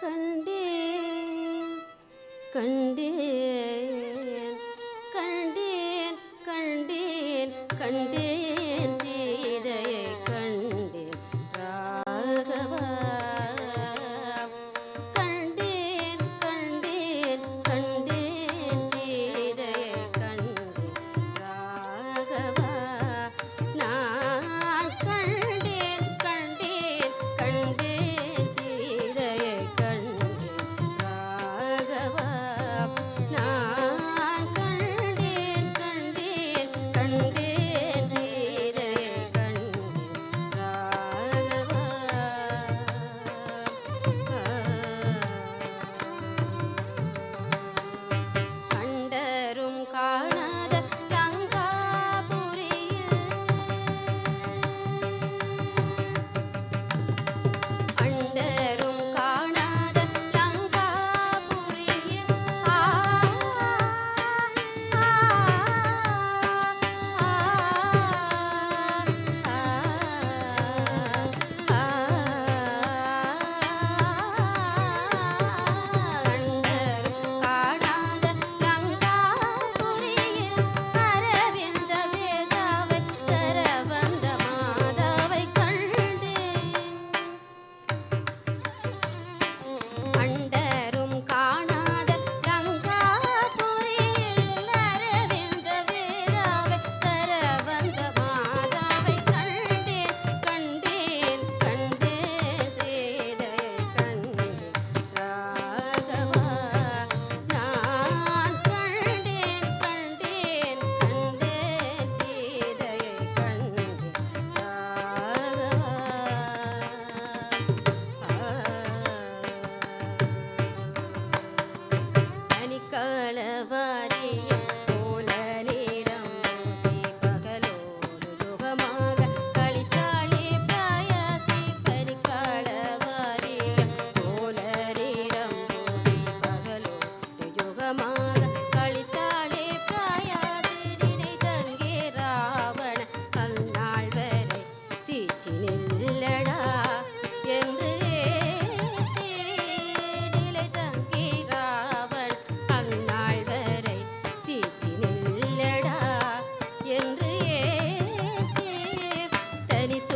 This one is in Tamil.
கண்டேன் கண்டேன் கண்டேன் கண்டேன் கண்டேன். களவார் Halit